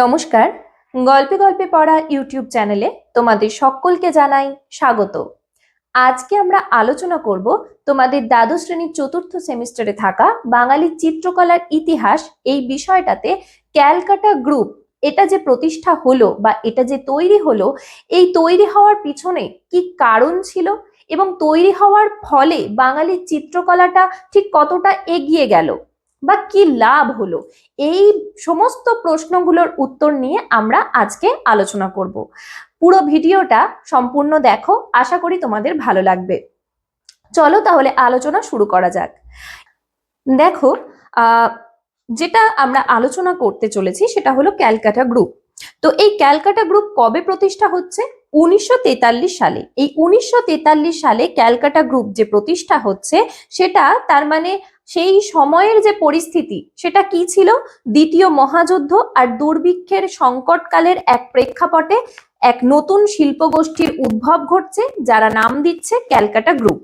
নমস্কার। গল্পে গল্পে পড়া ইউটিউব চ্যানেলে তোমাদের সকলকে জানাই স্বাগত। আজকে আমরা আলোচনা করব তোমাদের দ্বাদশ শ্রেণির চতুর্থ সেমিস্টারে থাকা বাঙালি চিত্রকলার ইতিহাস এই বিষয়টাতে ক্যালকাটা গ্রুপ, এটা যে প্রতিষ্ঠা হলো বা এটা যে তৈরি হলো, এই তৈরি হওয়ার পিছনে কি কারণ ছিল এবং তৈরি হওয়ার ফলে বাঙালি চিত্রকলাটা ঠিক কতটা এগিয়ে গেল? বা কি লাভ হলো? এই সমস্ত প্রশ্নগুলোর উত্তর নিয়ে আমরা আজকে আলোচনা করব। পুরো ভিডিওটা সম্পূর্ণ দেখো, আশা করি তোমাদের ভালো লাগবে। চলো তাহলে আলোচনা শুরু করা যাক। দেখো যেটা আমরা আলোচনা করতে চলেছি সেটা হলো ক্যালকাটা গ্রুপ। তো এই ক্যালকাটা গ্রুপ কবে প্রতিষ্ঠা হচ্ছে? উনিশশো তেতাল্লিশ সালে, এই উনিশশো তেতাল্লিশ সালে ক্যালকাটা গ্রুপ যে প্রতিষ্ঠা হচ্ছে, সেটা তার মানে সেই সময়ের যে পরিস্থিতি, সেটা কি ছিল? দ্বিতীয় মহাযুদ্ধ আর দুর্ভিক্ষের সংকটকালের এক প্রেক্ষাপটে এক নতুন শিল্পগোষ্ঠীর উদ্ভব ঘটছে, যারা নাম দিচ্ছে ক্যালকাটা গ্রুপ।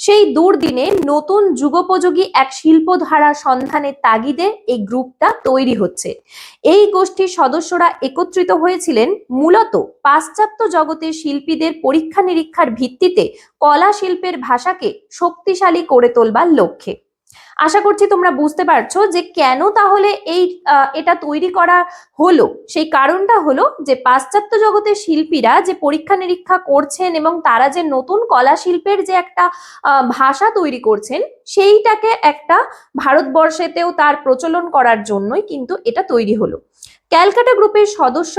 সেই দুর্দিনে নতুন যুগোপযোগী এক শিল্পধারা সন্ধানের তাগিদে এই গ্রুপটা তৈরি হচ্ছে। এই গোষ্ঠীর সদস্যরা একত্রিত হয়েছিলেন মূলত পাশ্চাত্য জগতের শিল্পীদের পরীক্ষা নিরীক্ষার ভিত্তিতে কলা শিল্পের ভাষাকে শক্তিশালী করে তোলবার লক্ষ্যে। আশা করছি তোমরা বুঝতে পারছ যে কেন তাহলে এই এটা তৈরি করা হলো। সেই কারণটা হলো যে পাশ্চাত্য জগতের শিল্পীরা যে পরীক্ষা নিরীক্ষা করছেন এবং তারা যে নতুন কলা শিল্পের যে একটা ভাষা তৈরি করছেন, সেইটাকে একটা ভারতবর্ষেতেও তার প্রচলন করার জন্যই কিন্তু এটা তৈরি হলো। ক্যালকাটা গ্রুপের সদস্য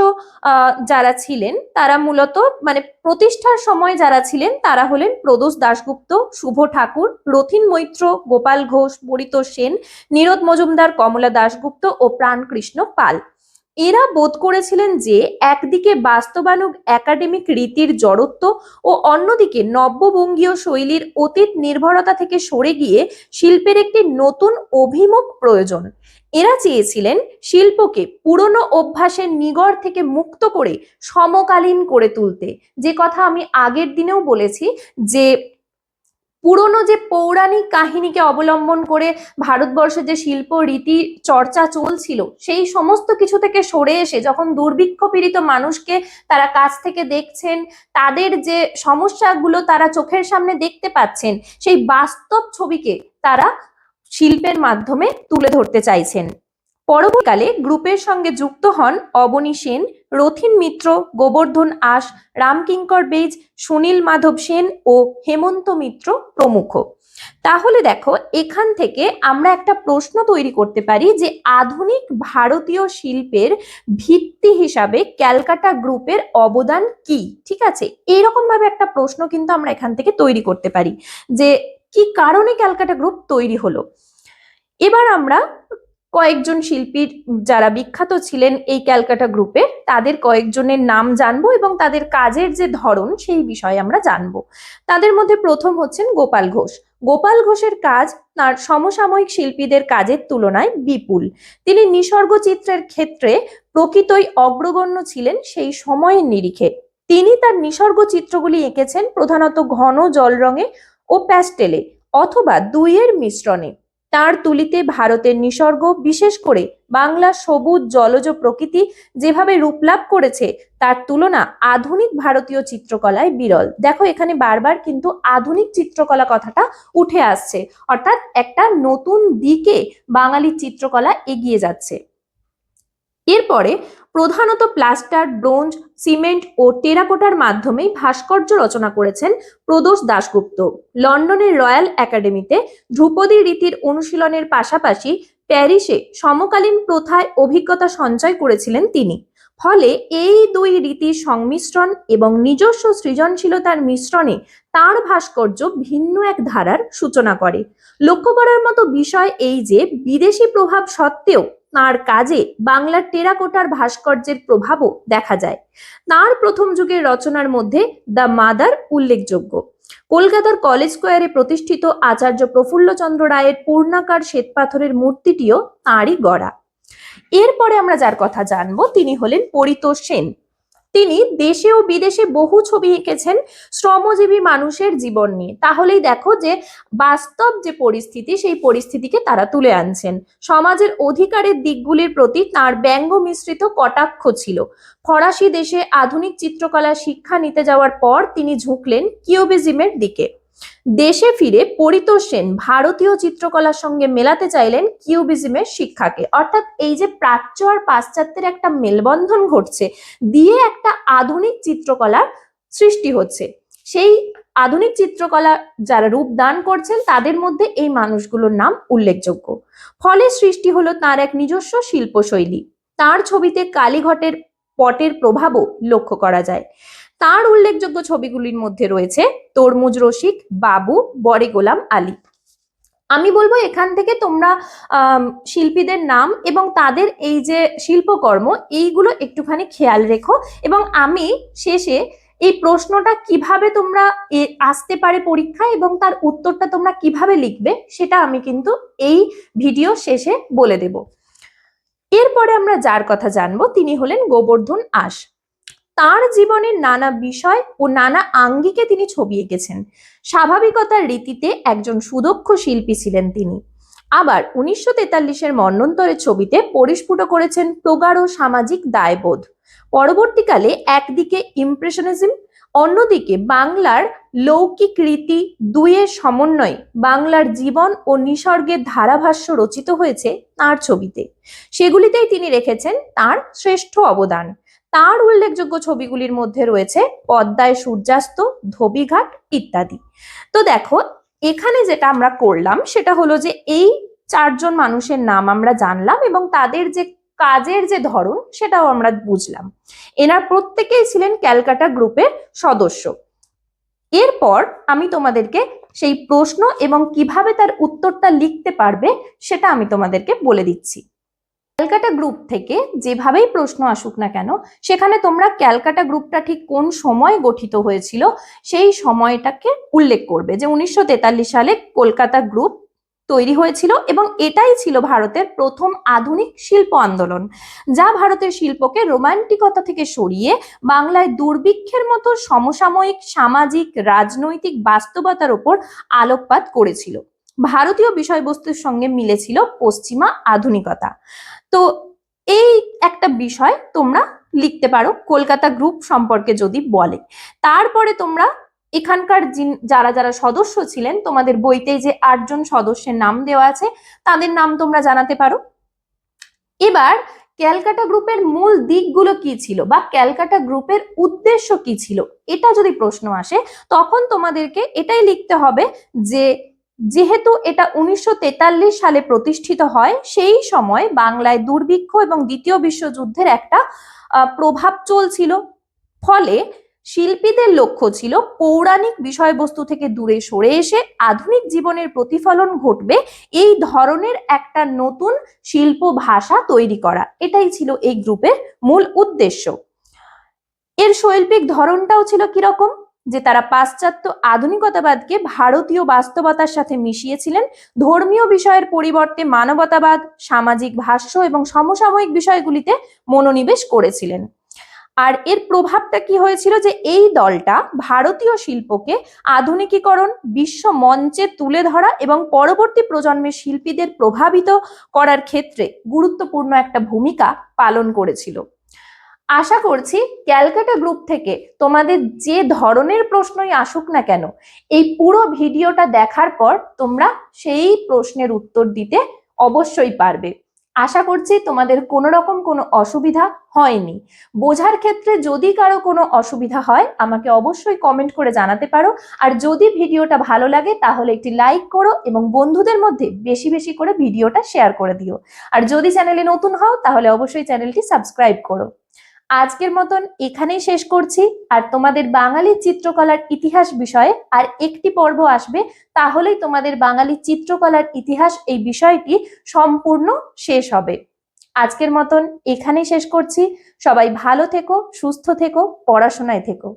যারা ছিলেন, তারা মূলত মানে প্রতিষ্ঠার সময় যারা ছিলেন, তারা হলেন প্রদোষ দাশগুপ্ত, শুভ ঠাকুর, রথিন মৈত্র, গোপাল ঘোষ পরিতোষ সেন, নীরদ মজুমদার, কমলা দাশগুপ্ত ও প্রাণকৃষ্ণ পাল। এরা বোধ করেছিলেন যে একদিকে বাস্তবানুগ একাডেমিক রীতির জড়ত্ব ও অন্যদিকে নব্যবঙ্গীয় শৈলীর অতীত নির্ভরতা থেকে সরে গিয়ে শিল্পের একটি নতুন অভিমুখ প্রয়োজন। এরা চেয়েছিলেন শিল্পকে পুরনো অভ্যাসের নিগড় থেকে মুক্ত করে সমকালীন করে তুলতে। যে কথা আমি আগের দিনেও বলেছি যে পুরনো যে পৌরাণিক কাহিনীকে অবলম্বন করে ভারতবর্ষে যে শিল্প রীতি চর্চা চলছিল, সেই সমস্ত কিছু থেকে সরে এসে যখন দুর্ভিক্ষ পীড়িত মানুষকে তারা কাছ থেকে দেখছেন, তাদের যে সমস্যাগুলো তারা চোখের সামনে দেখতে পাচ্ছেন, সেই বাস্তব ছবিকে তারা শিল্পের মাধ্যমে তুলে ধরতে চাইছেন। পরবর্তীকালে গ্রুপের সঙ্গে যুক্ত হন অবনী সেন, রথিন মিত্র, গোবর্ধন আশ রামকিঙ্কর বেজ, সুনীল মাধব সেন ও হেমন্ত মিত্র প্রমুখ। তাহলে দেখো, এখান থেকে আমরা একটা প্রশ্ন তৈরি করতে পারি যে আধুনিক ভারতীয় শিল্পের ভিত্তি হিসাবে ক্যালকাটা গ্রুপের অবদান কি? ঠিক আছে? এইরকম ভাবে একটা প্রশ্ন কিন্তু আমরা এখান থেকে তৈরি করতে পারি যে কি কারণে ক্যালকাটা গ্রুপ তৈরি হলো? এবার আমরা কয়েকজন শিল্পীর যারা বিখ্যাত ছিলেন এই ক্যালকাটা গ্রুপের তাদের কয়েকজনের নাম জানব এবং তাদের কাজের যে ধরন সেই বিষয়ে আমরা জানব। তাদের মধ্যে প্রথম হচ্ছেন গোপাল ঘোষ। গোপাল ঘোষের কাজ তার সমসাময়িক শিল্পীদের কাজের তুলনায় বিপুল। তিনি নিসর্গ চিত্রের ক্ষেত্রে প্রকৃতই অগ্রগণ্য ছিলেন সেই সময়ের নিরিখে। তিনি তার নিসর্গ চিত্রগুলি এঁকেছেন প্রধানত ঘন জল রঙে ও প্যাস্টেলে অথবা দুইয়ের মিশ্রণে। তার তুলিতে ভারতের নিসর্গ, বিশেষ করে বাংলা সবুজ জলজ প্রকৃতি যেভাবে রূপ লাভ করেছে, তার তুলনা আধুনিক ভারতীয় চিত্রকলায় বিরল। দেখো, এখানে বারবার কিন্তু আধুনিক চিত্রকলা কথাটা উঠে আসছে। অর্থাৎ একটা নতুন দিকে বাঙালি চিত্রকলা এগিয়ে যাচ্ছে। এরপরে প্রধানত প্লাস্টার, ব্রোঞ্জ, সিমেন্ট ও টেরাকোটার মাধ্যমেই ভাস্কর্য রচনা করেছেন প্রদোষ দাশগুপ্ত। লন্ডনের রয়্যাল একাডেমিতে ধ্রুপদী রীতির অনুশীলনের পাশাপাশি প্যারিসে সমকালীন প্রথায় অভিজ্ঞতা সঞ্চয় করেছিলেন তিনি। ফলে এই দুই রীতির সংমিশ্রণ এবং নিজস্ব সৃজনশীলতার মিশ্রণে তার ভাস্কর্য ভিন্ন এক ধারার সূচনা করে। লক্ষ্য করার মতো বিষয় এই যে, বিদেশি প্রভাব সত্ত্বেও তাঁর কাজে বাংলার টেরাকোটার ভাস্কর্যের প্রভাবও দেখা যায়। তাঁর প্রথম যুগের রচনার মধ্যে দ্য মাদার উল্লেখযোগ্য। কলকাতার কলেজ স্কোয়ারে প্রতিষ্ঠিত আচার্য প্রফুল্লচন্দ্র রায়ের পূর্ণাকার শ্বেতপাথরের মূর্তিটিও তাঁরই গড়া। এরপরে আমরা যার কথা জানব, তিনি হলেন পরিতোষ সেন। তিনি দেশে ও বিদেশে বহু ছবি এঁকেছেন শ্রমজীবী মানুষের জীবন নিয়ে। তাহলেই দেখো যে বাস্তব যে পরিস্থিতি, সেই পরিস্থিতিকে তারা তুলে আনছেন। সমাজের অধিকারের দিকগুলির প্রতি তার ব্যঙ্গ মিশ্রিত কটাক্ষ ছিল। ফরাসি দেশে আধুনিক চিত্রকলা শিক্ষা নিতে যাওয়ার পর তিনি ঝুঁকলেন কিউবিজিমের দিকে। দেশে ফিরে পরিতোষ সেন ভারতীয় চিত্রকলার সঙ্গে মেলাতে চাইলেন কিউবিজমের শিক্ষাকে। অর্থাৎ এই যে প্রাচ্য আর পাশ্চাত্যের একটা মেলবন্ধন ঘটছে, দিয়ে একটা আধুনিক চিত্রকলার সৃষ্টি হচ্ছে। সেই আধুনিক চিত্রকলা যারা রূপ দান করছেন, তাদের মধ্যে এই মানুষগুলোর নাম উল্লেখযোগ্য। ফলে সৃষ্টি হলো তার এক নিজস্ব শিল্পশৈলী। তার ছবিতে কালীঘটের পটের প্রভাবও লক্ষ্য করা যায়। তার উল্লেখযোগ্য ছবিগুলির মধ্যে রয়েছে তরমুজ রসিক, বাবু, বড়ে গোলাম, আলী। আমি বলব এখান থেকে তোমরা শিল্পীদের নাম এবং তাদের এই যে শিল্পকর্ম, এইগুলো একটুখানি খেয়াল রেখো এবং আমি শেষে এই প্রশ্নটা কীভাবে তোমরা আসতে পারে পরীক্ষায় এবং তার উত্তরটা তোমরা কীভাবে লিখবে, সেটা আমি কিন্তু এই ভিডিও শেষে বলে দেব। এরপরে আমরা যার কথা জানব, তিনি হলেন গোবর্ধন আশ তার জীবনের নানা বিষয় ও নানা আঙ্গিকে তিনি ছবি এঁকেছেন। স্বাভাবিকতার রীতিতে একজন সুদক্ষ শিল্পী ছিলেন তিনি। আবার উনিশশো তেতাল্লিশের মন্বন্তরের ছবিতে পরিস্ফুট করেছেন প্রগাঢ় সামাজিক দায়বোধ। পরবর্তীকালে একদিকে ইমপ্রেশনিজম অন্যদিকে বাংলার লৌকিক রীতি দুইয়ের সমন্বয়ে বাংলার জীবন ও নিসর্গের ধারাভাষ্য রচিত হয়েছে তার ছবিতে। সেগুলিতেই তিনি রেখেছেন তার শ্রেষ্ঠ অবদান। তার উল্লেখযোগ্য ছবিগুলির মধ্যে রয়েছে পদ্মায় সূর্যাস্ত, ধোবিঘাট ইত্যাদি। তো দেখো, এখানে যেটা আমরা করলাম সেটা হলো যে এই চারজন মানুষের নাম আমরা জানলাম এবং তাদের যে কাজের যে ধরন সেটাও আমরা বুঝলাম। এনার প্রত্যেকেই ছিলেন ক্যালকাটা গ্রুপের সদস্য। এরপর আমি তোমাদেরকে সেই প্রশ্ন এবং কীভাবে তার উত্তরটা লিখতে পারবে সেটা আমি তোমাদেরকে বলে দিচ্ছি। ক্যালকাটা গ্রুপ থেকে যেভাবেই প্রশ্ন আসুক না কেন, সেখানে তোমরা ক্যালকাটা গ্রুপটা ঠিক কোন সময় গঠিত হয়েছিল, সেই সময়টাকে উল্লেখ করবে যে উনিশশো তেতাল্লিশ সালে কলকাতা গ্রুপ তৈরি হয়েছিল এবং এটাই ছিল ভারতের প্রথম আধুনিক শিল্প আন্দোলন, যা ভারতের শিল্পকে রোমান্টিকতা থেকে সরিয়ে বাংলায় দুর্ভিক্ষের মতো সমসাময়িক, সামাজিক, রাজনৈতিক বাস্তবতার ওপর আলোকপাত করেছিল। ভারতীয় বিষয়বস্তুর সঙ্গে মিলেছিল পশ্চিমা আধুনিকতা। তো এই একটা বিষয় তোমরা লিখতে পারো কলকাতা গ্রুপ সম্পর্কে যদি বলে। তারপরে তোমরা এখানকার যারা যারা সদস্য ছিলেন, তোমাদের বইতে যে আটজন সদস্যের নাম দেওয়া আছে, তাদের নাম তোমরা জানাতে পারো। এবার ক্যালকাটা গ্রুপের মূল দিকগুলো কি ছিল বা ক্যালকাটা গ্রুপের উদ্দেশ্য কি ছিল, এটা যদি প্রশ্ন আসে, তখন তোমাদেরকে এটাই লিখতে হবে যে যেহেতু এটা উনিশশো তেতাল্লিশ সালে প্রতিষ্ঠিত হয়, সেই সময় বাংলায় দুর্ভিক্ষ এবং দ্বিতীয় বিশ্বযুদ্ধের একটা প্রভাব চলছিল। ফলে শিল্পীদের লক্ষ্য ছিল পৌরাণিক বিষয়বস্তু থেকে দূরে সরে এসে আধুনিক জীবনের প্রতিফলন ঘটবে এই ধরনের একটা নতুন শিল্প ভাষা তৈরি করা। এটাই ছিল এই গ্রুপের মূল উদ্দেশ্য। এর শৈল্পিক ধরনটাও ছিল কীরকম? যে তারা পাশ্চাত্য আধুনিকতাবাদকে ভারতীয় বাস্তবতার সাথে মিশিয়েছিলেন, ধর্মীয় বিষয়ের পরিবর্তে মানবতাবাদ, সামাজিক ভাষ্য এবং সমসাময়িক বিষয়গুলিতে মনোনিবেশ করেছিলেন। আর এর প্রভাবটা কি হয়েছিল যে এই দলটা ভারতীয় শিল্পকে আধুনিকীকরণ, বিশ্ব মঞ্চে তুলে ধরা এবং পরবর্তী প্রজন্মের শিল্পীদের প্রভাবিত করার ক্ষেত্রে গুরুত্বপূর্ণ একটা ভূমিকা পালন করেছিল। আশা করছি ক্যালকাটা গ্রুপ থেকে তোমাদের যে ধরনের প্রশ্নই আসুক না কেন, এই পুরো ভিডিওটা দেখার পর তোমরা সেই প্রশ্নের উত্তর দিতে অবশ্যই পারবে। আশা করছি তোমাদের কোনো রকম কোনো অসুবিধা হয়নি। বোঝার ক্ষেত্রে যদি কারও কোনো অসুবিধা হয়, আমাকে অবশ্যই কমেন্ট করে জানাতে পারো। আর যদি ভিডিওটা ভালো লাগে, তাহলে একটি লাইক করো এবং বন্ধুদের মধ্যে বেশি বেশি করে ভিডিওটা শেয়ার করে দিও। আর যদি চ্যানেলে নতুন হও, তাহলে অবশ্যই চ্যানেলটি সাবস্ক্রাইব করো। আজকের মতন এখানেই শেষ করছি। আর তোমাদের বাঙালি চিত্রকলার ইতিহাস বিষয়ে আর একটি পর্ব আসবে, তাহলেই তোমাদের বাঙালি চিত্রকলার ইতিহাস এই বিষয়টি সম্পূর্ণ শেষ হবে। আজকের মতন এখানেই শেষ করছি। সবাই ভালো থেকো, সুস্থ থেকো, পড়াশোনায় থেকো।